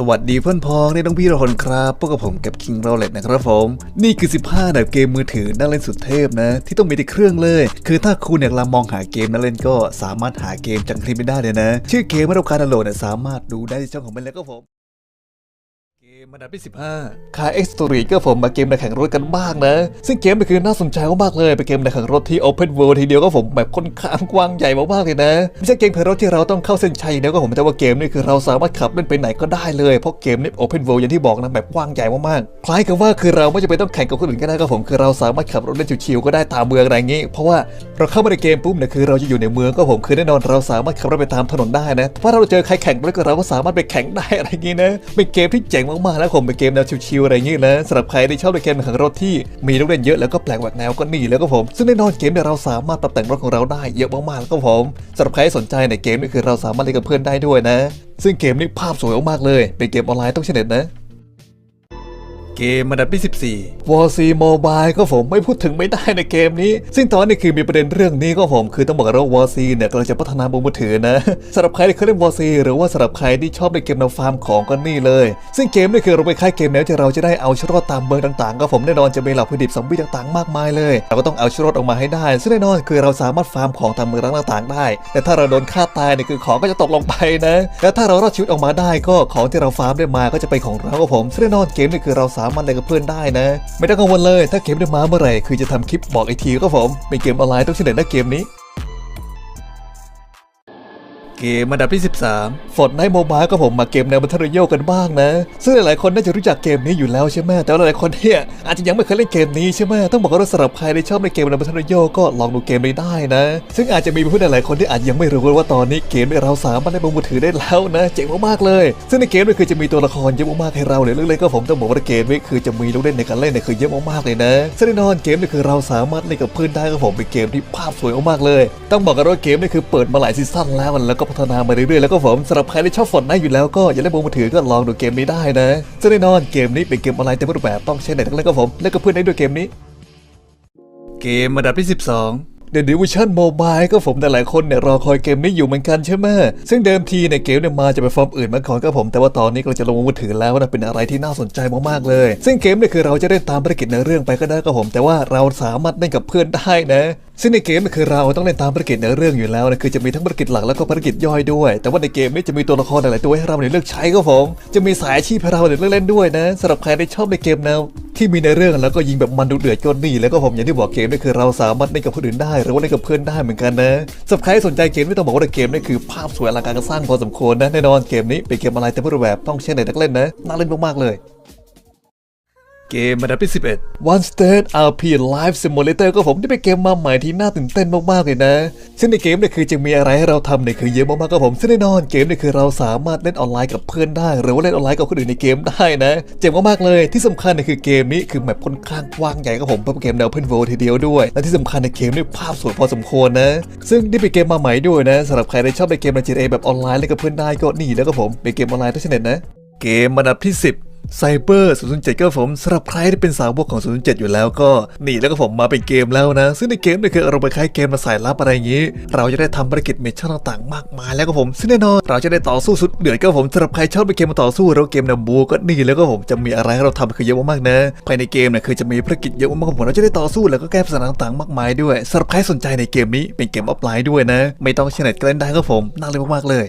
สวัสดีเพื่อนพ้องในน้องพี่เราคนครับพวกกับผมกับคิงเราเล็ตนะครับผม นี่คือ 15แบบเกมมือถือน่าเล่นสุดเทพนะ ที่ต้องมีในเครื่องเลย คือถ้าคุณอยากลองมองหาเกมน่าเล่นก็สามารถหาเกมจากคลิปไม่ได้เลยนะ ชื่อเกมไม่ต้องการดาวน์โหลดนะสามารถดูได้ที่ช่องของมันแล้วก็ผม มอันดับที่15 Car X Story ก็ผมมาเกมในแข่งรถกันบ้างนะ ซึ่งเกมนี้คือน่าสนใจมากเลย เป็นเกมในแข่งรถที่ Open World ทีเดียวก็ผมแบบค่อนข้างกว้างใหญ่มากๆเลยนะ ไม่ใช่เกมแข่งรถที่เราต้องเข้าเส้นชัยเดียวก็ผมแต่ว่าเกมนี้คือเราสามารถขับเล่นไปไหนก็ได้เลย เพราะเกมนี้ Open World อย่างที่บอกนะแบบกว้างใหญ่มากๆคล้ายกับว่าคือเราไม่จำเป็นต้องแข่งกับคนอื่นก็ได้ก็ผมคือเราสามารถขับรถเล่นชิวๆก็ได้ตามเมืองอะไรอย่างงี้ เพราะว่าเราเข้ามาในเกมปุ๊บเนี่ยคือเราจะอยู่ในเมืองก็ผมคือแน่นอนเราสามารถขับรถไปตามถนนได้นะถ้าเราเจอใครแข่งด้วยก็เราก็สามารถไปแข่งได้อะไรอย่างงี้นะเป็นเกมที่เจ๋งมากๆแล้วผมเป็นเกมแนวชิวๆอะไรอย่างงี้นะสำหรับใครที่ชอบในเกมแข่งรถที่มีลูกเล่นเยอะแล้วก็แปลกแหวกแนวก็นี่แล้วก็ผม ซึ่งแน่นอนเกมเนี่ยเราสามารถปรับแต่งรถของเราได้เยอะมากๆแล้วก็ผมสำหรับใครสนใจในเกมนี่คือเราสามารถเล่นกับเพื่อนได้ด้วยนะ ซึ่งเกมนี้ภาพสวยมากๆเลย เป็นเกมออนไลน์ต้องใช้เน็ตนะ เกมอันดับที่ 14 War C Mobile ก็ผมไม่พูดถึงไม่ได้ในเกมนี้ ซึ่งตอนนี้คือมีประเด็นเรื่องนี้ก็ผมคือต้องบอกกันว่า War C เนี่ยกำลังจะพัฒนาบนมือถือนะสำหรับใครที่เคยเล่น War C หรือว่าสำหรับใครที่ชอบในเกมแนวฟาร์มของก็นี่เลย ซึ่งเกมนี่คือเราไปค่ายเกมแนวที่เราจะได้เอาชรอดตามเมืองต่างๆ ก็ผมแน่นอนจะมีเหล่าผู้ดิบซอมบี้ต่างๆ มากมายเลยเราก็ต้องเอาชรอดออกมาให้ได้ ซึ่งแน่นอนคือเราสามารถฟาร์มของตามเมืองต่างๆ ได้ แต่ถ้าเราโดนฆ่าตายเนี่ยคือของก็จะตกลงไปนะ และถ้าเรารอดชีวิตออกมาได้ก็ของที่เราฟาร์มได้มาก็จะเป็นของเราครับผมซึ่งแน่นอนเกมนี่คือเราสามันอะไรกับเพื่อนได้นะ ไม่ต้องกังวลเลยถ้าเกมได้มาเมื่อไหร่คือจะทำคลิปบอกไอทีก็ผมเป็นเกมออนไลน์ต้องเฉลยนะเกมนี้ เกมอันดับที่ 13 Fortnite Mobile ก็ผมมาเกมแนวบัตเทอร์โยกันบ้างนะ ซึ่งหลายๆคนน่าจะรู้จักเกมนี้อยู่แล้วใช่ไหมแต่หลายๆคนเนี่ยอาจจะยังไม่เคยเล่นเกมนี้ใช่ไหมต้องบอกว่าสำหรับใครที่ชอบในเกมแนวบัตเทอร์โยก็ลองดูเกมนี้ได้นะ ซึ่งอาจจะมีผู้หลายๆคนที่อาจยังไม่รู้ว่าตอนนี้เกมเราสามารถเล่นบนมือถือได้แล้วนะเจ๋งมากๆเลย ซึ่งในเกมนี้คือจะมีตัวละครเยอะมากๆให้เราเนี่ยเรื่องเลยก็ผมต้องบอกว่าเกมนี้คือจะมีลูกเล่นในการเล่นเนี่ยคือเยอะมากๆเลยนะซึ่งแน่นอนเกมนี้คือเราสามารถเล่นกับเพื่อนได้ก็ผมเป็นเกมที่ภาพสวยมากๆเลย ต้องบอกกันว่าเกมนี้คือเปิดมาหลายซีซั่นแล้วแล้วก็พัฒนามาเรื่อยๆแล้วก็ผมสำหรับใครที่ชอบฝนนะอยู่แล้วก็อย่าล่นบนมือถือก็ลองดูเกมนี้ได้นะซึ่งแน่นอนเกมนี้เป็นเกมออนไลน์เต็มรูปแบบต้องใช้เน็ตทั้งเล่นก็ผมเล่นกับเพื่อนได้ด้วยเกมนี้ เกมอันดับที่ 12 The Division Mobile ก็ผมแต่หลายคนเนี่ยรอคอยเกมนี้อยู่เหมือนกันใช่ไหมซึ่งเดิมทีเนี่ยเกมเนี่ยมาจะเป็นฟอร์มอื่นมาก่อนก็ผม แต่ว่าตอนนี้ก็จะลงมือถือแล้วนะเป็นอะไรที่น่าสนใจมากๆเลย ซึ่งเกมเนี่ยคือเราจะเล่นตามภารกิจในเรื่องไปก็ได้ก็ผม แต่ว่าเราสามารถเล่นกับเพื่อนได้นะ ซึ่งในเกมเนี่ยคือเราต้องเล่นตามภารกิจในเรื่องอยู่แล้วนะคือจะมีทั้งภารกิจหลักแล้วก็ภารกิจย่อยด้วย แต่ว่าในเกมนี้จะมีตัวละครหลายๆตัวให้เราเนี่ยเลือกใช้ก็ผมจะมีสายอาชีพให้เราเลือกเล่นด้วยนะสำหรับใครที่ชอบในเกมแนวที่มีในเรื่องแล้วก็ยิงแบบมันดุเดือดก็นี่แล้วก็ผมอย่างที่บอกเกมนี่คือเราสามารถเล่นกับคนอื่นได้หรือว่าเล่นกับเพื่อนได้เหมือนกันนะสำหรับใครสนใจเกมไม่ต้องบอกว่าเกมนี่คือภาพสวยอลังการการสร้างพอสมควรนะแน่นอนเกมนี้เป็นเกมอะไรแต่รูปแบบต้องใช้ในนักเล่นนะน่าเล่นมากๆเลย เกมอันดับที่ 11 One State RP Live Simulator ก็ผมที่เป็นเกมมาใหม่ที่น่าตื่นเต้นมาก ๆ เลยนะ ซึ่งในเกมเนี่ยคือจะมีอะไรให้เราทำเนี่ยคือเยอะมาก ๆ ก็ผมซึ่งแน่นอนเกมเนี่ยคือเราสามารถเล่นออนไลน์กับเพื่อนได้ หรือว่าเล่นออนไลน์กับคนอื่นในเกมได้นะ เจ๋งมาก ๆ เลยที่สำคัญเนี่ยคือเกมนี้คือแมปค่อนข้างกว้างใหญ่ก็ผมเป็นเกมแนว Open World ทีเดียวด้วย และที่สำคัญในเกมเนี่ยภาพสวยพอสมควรนะ ซึ่งนี่เป็นเกมมาใหม่ด้วยนะสำหรับใครที่ชอบในเกมใน GTA แบบออนไลน์เล่นกับเพื่อนได้ก็นี่แล้วก็ผมเป็นเกมออนไลน์ทั้งชนิดนะเกมอันดับที่ 10 ไซเบอร์007ก็ผมสำหรับใครที่เป็นสาวบวกของ 007 อยู่แล้วก็นี่แล้วก็ผมมาเป็นเกมแล้วนะ ซึ่งในเกมเนี่ยคือเราไปคล้ายเกมมาสายลับอะไรอย่างนี้ เราจะได้ทำภารกิจเมชชั่นต่างๆ มากมายแล้วก็ผม ซึ่งแน่นอนเราจะได้ต่อสู้สุดเดือดก็ผมสำหรับใครชอบไปเกมมาต่อสู้แล้วเกมแนวบูก็นี่แล้วก็ผมจะมีอะไรให้เราทำคือเยอะมากๆนะภายในเกมเนี่ยคือจะมีภารกิจเยอะมากๆผมเราจะได้ต่อสู้แล้วก็แก้ปัญหาต่างๆ มากมายด้วยสำหรับใครสนใจในเกมนี้เป็นเกมออฟไลน์ด้วยนะ ไม่ต้องใช้เน็ตก็เล่นได้ก็ผมน่าเล่นมากๆเลย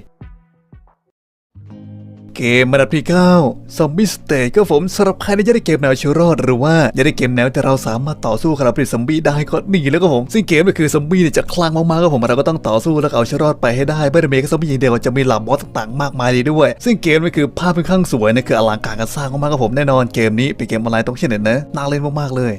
เกมอันดับที่9 Zombie Stage ก็ผมสำหรับใครที่จะได้เกมแนวชีวรอดหรือว่าจะได้เกมแนวที่เราสามารถต่อสู้กับเราเป็นซอมบี้ได้ก็หนีแล้วก็ผมซึ่งเกมก็คือซอมบี้เนี่ยจะคลั่งมากๆก็ผมเราก็ต้องต่อสู้แล้วเอาชีวรอดไปให้ได้ไม่ได้เมีแค่ซอมบี้อย่างเดียวจะมีหล่าบอสต่างๆมากมายเลยด้วย ซึ่งเกมนี่คือภาพค่อนข้างสวยนะคืออลังการการสร้างมากๆก็ผมแน่นอนเกมนี้เป็นเกมออนไลน์ต้องเช่นเน็ตนะน่าเล่นมากๆเลย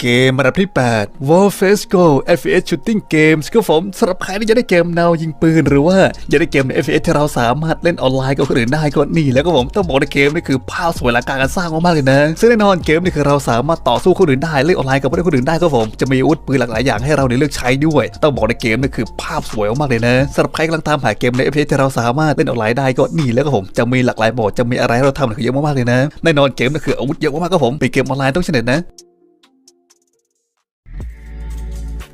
เกมอันดับที่ 8 Warface Go FPS Shooting Games ก็ผมสำหรับใครที่จะได้เกมแนวยิงปืน หรือว่าจะได้เกมใน FPS ที่เราสามารถเล่นออนไลน์กับคนอื่นได้ก็นี่แล้วก็ผมต้องบอกในเกมนี่คือภาพสวยและการการสร้างมากๆเลยนะ ซึ่งแน่นอนเกมนี่คือเราสามารถต่อสู้คนอื่นได้เล่นออนไลน์กับคนอื่นได้ก็ผมจะมีอาวุธปืนหลากหลายอย่างให้เราได้เลือกใช้ด้วย ต้องบอกในเกมนี่คือภาพสวยมากเลยนะสำหรับใครกำลังตามหาเกมใน FPS ที่เราสามารถเล่นออนไลน์ได้ก็นี่แล้วก็ผมจะมีหลากหลายโหมดจะมีอะไรให้เราทำเยอะมากๆเลยนะแน่นอนเกมนี่คืออาวุธเยอะมากๆก็ผมเป็นเกมออนไลน์ต้องชนิดนะ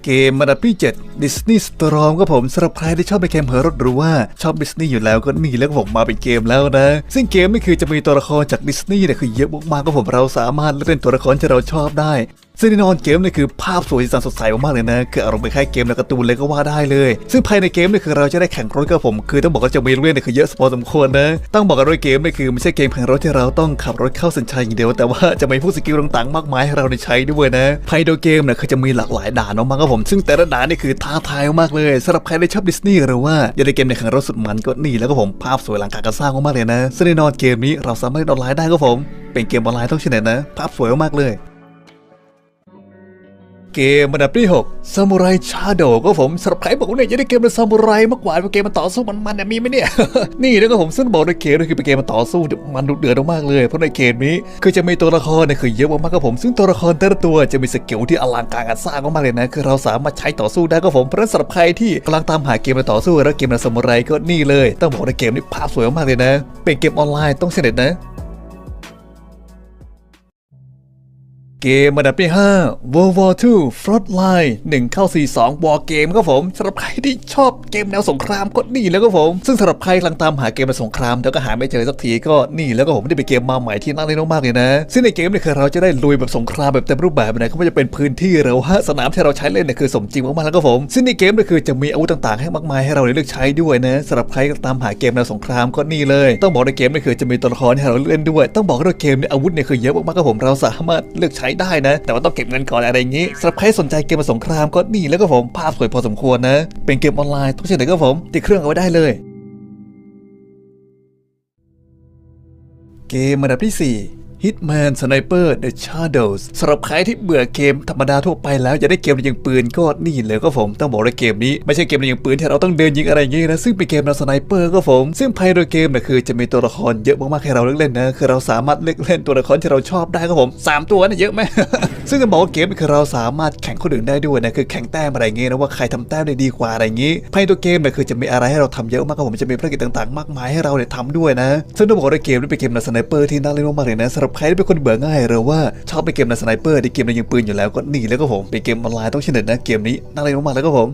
เกมมันดับที่7 Disney Storm ก็ผมสำหรับใครที่ชอบไปเกมเฮอรถหรือว่าชอบดิสนีย์อยู่แล้วก็นี่แล้วผมมาเป็นเกมแล้วนะ ซึ่งเกมนี่คือจะมีตัวละครจากดิสนีย์เนี่ยคือเยอะมากๆก็ผมเราสามารถเล่นตัวละครที่เราชอบได้ ซึ่งแน่นอนเกมนี่คือภาพสวยสีสันสดใสมากๆเลยนะคืออารมณ์ไปคล้ายเกมในการ์ตูนเลยก็ว่าได้เลย ซึ่งภายในเกมนี่คือเราจะได้แข่งรถกับผม คือต้องบอกว่าจะมีเรื่องเนี่ยคือเยอะพอสมควรนะต้องบอกกันด้วยเกมนี่คือไม่ใช่เกมแข่งรถที่เราต้องขับรถเข้าเส้นชัยอย่างเดียว แต่ว่าจะมีพวกสกิลต่างๆมากมายให้เราได้ใช้ด้วยนะภายในเกมนี่คือจะมีหลากหลายด่านมากๆครับผม ซึ่งแต่ละด่านนี่คือท้าทายมากเลยสำหรับใครที่ชอบดิสนีย์หรือว่าอยากได้เกมในแข่งรถสุดมันก็นี่แล้วก็ผมภาพสวยหลังการก่อสร้างมากๆเลยนะซึ่งแน่นอนเกมนี้เราสามารถเล่นออนไลน์ได้ครับผมเป็นเกมออนไลน์ต้องชนะนะ ภาพสวยมากเลย เกมอันดับที่6 Samurai Shadow ก็ผมสำหรับใครบอกว่าเนี่ยจะได้เกมเป็นซามูไรมากกว่าเป็นเกมมันต่อสู้มันๆเนี่ยมีไหมเนี่ย นี่แล้วก็ผมซึ่งบอกในเกมนี่คือเป็นเกมมันต่อสู้มันดุเดือดมากเลย เพราะในเกมนี้คือจะมีตัวละครเนี่ยคือเยอะมากๆครับผมซึ่งตัวละครแต่ละตัวจะมีสกิลที่อลังการงานสร้างมากๆเลยนะคือเราสามารถใช้ต่อสู้ได้ก็ผมเพราะสำหรับใครที่กำลังตามหาเกมมาต่อสู้แล้วเกมในซามูไรก็นี่เลยต้องบอกในเกมนี้ภาพสวยมากๆเลยนะ เป็นเกมออนไลน์ต้องเสน็จนะ เกมอันดับที่ 5 World War II Frontline 1เข้า 42 War Game ครับผมสำหรับใครที่ชอบเกมแนวสงครามก็นี่แล้วก็ผม ซึ่งสำหรับใครกำลังตามหาเกมแนวสงครามแต่ก็หาไม่เจอสักทีก็นี่แล้วก็ผมได้ไปเกมมาใหม่ที่น่าเล่นมากๆเลยนะ ซึ่งในเกมเนี่ยคือเราจะได้ลุยแบบสงครามแบบเต็มรูปแบบนะก็ไม่จะเป็นพื้นที่หรือว่าสนามที่เราใช้เล่นเนี่ยคือสมจริงมากๆแล้วก็ผม ซึ่งในเกมเนี่ยคือจะมีอาวุธต่างๆ ให้มากมายให้เราเลือกใช้ด้วยนะสำหรับใครตามหาเกมแนวสงครามก็นี่เลย ต้องบอกในเกมเนี่ยคือจะมีตัวละครให้เราเล่นด้วย ต้องบอกว่าเกมเนี่ยอาวุธเนี่ยคือเยอะมากๆครับผมเราสามารถเลือกใช้ได้นะ แต่ว่าต้องเก็บเงินก่อนอะไรอย่างนี้สำหรับใครสนใจเกมสงครามก็นี่แล้วก็ผมภาพสวยพอสมควรนะ เป็นเกมออนไลน์ทุกชนิดก็ผม ติดเครื่องเอาไว้ได้เลยเกมระดับที่ 4 Hitman Sniper The Shadows สำหรับใครที่เบื่อเกมธรรมดาทั่วไปแล้วอยากได้เกมในยิงปืนก็นี่เลยก็ผมต้องบอกเลยเกมนี้ไม่ใช่เกมในยิงปืนที่เราต้องเดินยิงอะไรอย่างงี้นะซึ่งเป็นเกมแนวสไนเปอร์ก็ผม ซึ่งภายในเกมเนี่ยคือจะมีตัวละครเยอะมากๆให้เราเลือกเล่นนะคือเราสามารถเลือกเล่นตัวละครที่เราชอบได้ก็ผมสามตัวนะเยอะไหมซึ่งจะบอกว่าเกมนี่คือเราสามารถแข่งคนอื่นได้ด้วยนะคือแข่งแต้มอะไรอย่างงี้นะว่าใครทำแต้มได้ดีกว่าอะไรอย่างงี้ภายในตัวเกมเนี่ยคือจะมีอะไรให้เราทำเยอะมากครับผมจะมีภารกิจต่างๆ มากมายให้เราเนี่ยทำด้วยนะ ซึ่งต้องบอกว่าเกมนี้เป็นเกมแนวสไนเปอร์ที่น่าเล่นมากๆเลยนะสำรับใครที่เป็นคนเบื่อง่ายหรือว่าชอบไปเกมในสไนเปอร์ในเกมในยิงปืนอยู่แล้วก็นี่แล้วก็ผมเป็นเกมออนไลน์ต้องเฉลยนะเกมนี้น่าเล่นมากๆแล้วก็ผม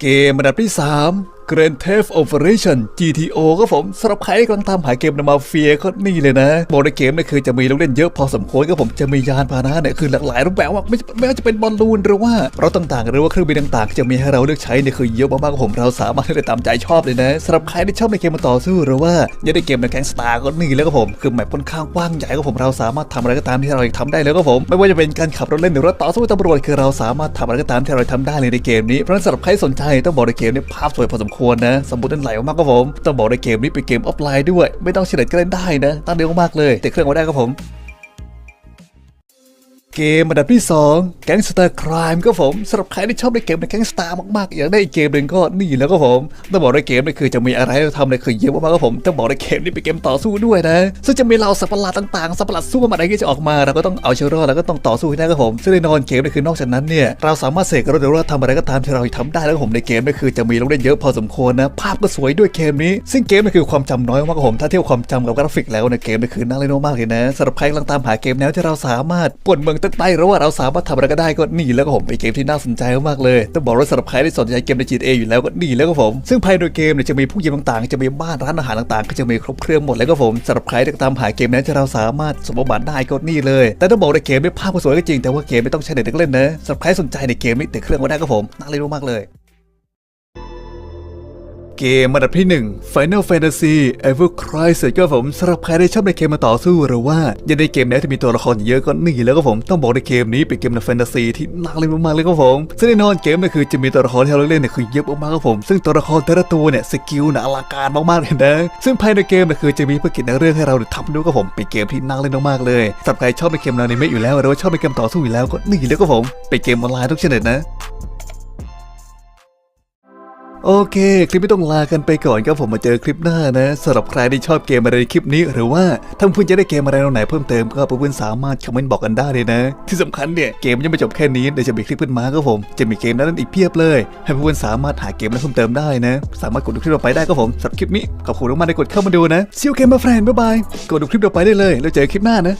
เกมอันดับที่ 3 Grand Theft Operation GTO ก็ผมสำหรับใครที่กำลังตามหาเกมในมาเฟียก็นี่เลยนะบอกในเกมเนี่ยคือจะมีลูกเล่นเยอะพอสมควรก็ผมจะมียานพาหนะเนี่ยคือหลากหลายรูปแบบว่าไม่ไม่ว่าจะเป็นบอลลูนหรือว่ารถต่างๆ หรือว่าเครื่องบินต่างๆ จะมีให้เราเลือกใช้เนี่ยคือเยอะมากๆก็ผมเราสามารถเล่นได้ตามใจชอบเลยนะสำหรับใครที่ชอบในเกมมาต่อสู้หรือว่าอยากได้เกมในแก๊งสตาร์ก็นี่แล้วก็ผมคือแมปค่อนข้างกว้างใหญ่ก็ผมเราสามารถทำอะไรก็ตามที่เราอยากทำได้แล้วก็ผมไม่ว่าจะเป็นการขับรถเล่นหรือว่าต่อสู้ตำรวจคือเราสามารถทำอะไรก็ตามที่เราทำได้เลยในเกมนี้เพราะฉะนั้นสำหรับใครสนใจต้องบอกในเกมนี้ภาพสวยพอสมควรนะสมบูรณ์ไหลมากครับผมต้องบอกในเกมนี้เป็นเกมออฟไลน์ด้วย ไม่ต้องเฉลยก็เล่นได้นะตั้งเดียวมากเลยแต่เครื่องมาได้ครับผม เกมอันดับที่2 Gangster Crime ก็ผมสำหรับใครที่ชอบในเกมในแก๊งสตาร์มากๆ อยากได้อีกเกมหนึ่งก็นี่แล้วก็ผมต้องบอกในเกมนี่คือจะมีอะไรทำเลยคือเยอะมากๆครับผมต้องบอกในเกมนี้เป็นเกมต่อสู้ด้วยนะซึ่งจะมีเราสัตว์ประหลาดต่างๆสัตว์ประหลาดสู้มาอะไรที่จะออกมาเราก็ต้องเอาเชื้อรอดแล้วก็ต้องต่อสู้ให้ได้ครับผมซึ่งในนอนเกมนี่คือนอกจากนั้นเนี่ยเราสามารถเสกรถหรือว่าทำอะไรก็ตามที่เราทำได้แล้วผมในเกมนี่คือจะมีลูกเล่นเยอะพอสมควรนะภาพก็สวยด้วยเกมนี้ ซึ่งเกมนี่คือความจำน้อยมากครับผมถ้าเทียบความจำกับกราฟิกแล้วในเกมนี่คือน่าเล่นมากเลยนะสำหรับใครกำลังตามหาเกมแนวที่เราสามารถปวนเมืองตั้งใต้หรือว่าเราสามารถทำอะไรก็ได้ก็นี่แล้วก็ผมเป็นเกมที่น่าสนใจมากเลยต้องบอกว่าสำหรับใครที่สนใจเกมใน GTA อยู่แล้วก็นี่แล้วก็ผม ซึ่งภายในเกมเนี่ยจะมีผู้เยี่ยมต่างๆ จะมีบ้านร้านอาหารต่างๆ ก็จะมีครบเครื่องหมดแล้วก็ผมสำหรับใครที่ตามหาเกมนั้นจะเราสามารถสมบัติได้ก็นี่เลย แต่ต้องบอกในเกมไม่ภาพสวยก็จริงแต่ว่าเกมไม่ต้องใช้เด็กเล่นนะสำหรับใครสนใจในเกมนี้ติดเครื่องก็ได้ก็ผมน่าเล่นมากเลย เกมอันดับที่ 1 Final Fantasy Ever Crisis ก็ผมสำหรับใครที่ชอบในเกมมาต่อสู้หรือว่าอยากได้เกมแนวที่มีตัวละครเยอะก็นี่แล้วก็ผมต้องบอกในเกมนี้เป็นเกมในแฟนตาซีที่น่าเล่นมากๆเลยก็ผมซึ่งแน่นอนเกมเนี่ยคือจะมีตัวละครที่เราเล่นเนี่ยคือเยอะมากๆครับผมซึ่งตัวละครแต่ละตัวเนี่ยสกิลน่ะอลังการมากๆเลยนะซึ่งภายในเกมเนี่ยคือจะมีภารกิจในเรื่องให้เราทำด้วยก็ผมเป็นเกมที่น่าเล่นมากๆเลยสำหรับใครชอบในเกมแนวนี้ไม่อยู่แล้วหรือว่าชอบในเกมต่อสู้อยู่แล้วก็นี่แล้วก็ผมเป็นเกมออนไลน์ทุกชนิดนะ โอเค คลิปไม่ต้องลากันไปก่อนครับผมมาเจอคลิปหน้านะสำหรับใครที่ชอบเกมอะไรในคลิปนี้ หรือว่าถ้าเพื่อนจะได้เกมอะไรแนวไหนเพิ่มเติมก็เพื่อนสามารถคอมเมนต์บอกกันได้เลยนะ ที่สำคัญเนี่ยเกมยังไม่จบแค่นี้เดี๋ยวจะมีคลิปขึ้นมาครับผม จะมีเกมนั้นอีกเพียบเลย ให้เพื่อนสามารถหาเกมนั้นเพิ่มเติมได้นะ สามารถกดดูคลิปต่อไปได้ครับผมสำหรับคลิปนี้ขอบคุณมากที่กดเข้ามาดูนะซิลเกมมาแฟนบ๊ายบายกดดูคลิปต่อไปได้เลย แล้วเจอคลิปหน้านะ